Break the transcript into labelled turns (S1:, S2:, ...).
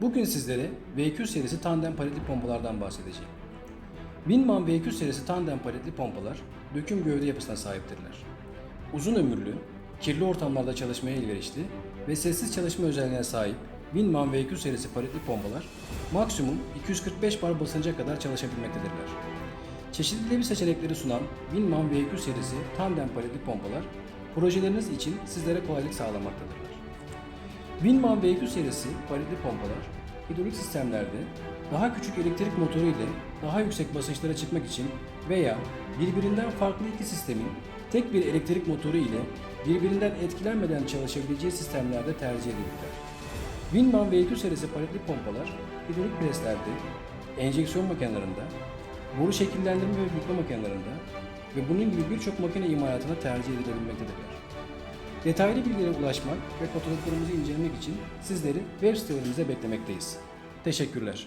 S1: Bugün sizlere VQ serisi tandem paletli pompalardan bahsedeceğim. Winman VQ serisi tandem paletli pompalar döküm gövde yapısına sahiptirler. Uzun ömürlü, kirli ortamlarda çalışmaya elverişli ve sessiz çalışma özelliğine sahip Winman VQ serisi paletli pompalar maksimum 245 bar basınca kadar çalışabilmektedirler. Çeşitli bir seçenekleri sunan Winman VQ serisi tandem paletli pompalar projeleriniz için sizlere kolaylık sağlamaktadırlar. Winman VQ serisi paletli pompalar hidrolik sistemlerde daha küçük elektrik motoru ile daha yüksek basınçlara çıkmak için veya birbirinden farklı iki sistemin tek bir elektrik motoru ile birbirinden etkilenmeden çalışabileceği sistemlerde tercih edilirler. Winman VQ serisi paletli pompalar hidrolik preslerde, enjeksiyon makinelerinde, boru şekillendirme ve bükme makinelerinde ve bunun gibi birçok makine imalatına tercih edilebilmektedirler. Detaylı bilgilere ulaşmak ve fotoğraflarımızı incelemek için sizleri web sitelerimize beklemekteyiz. Teşekkürler.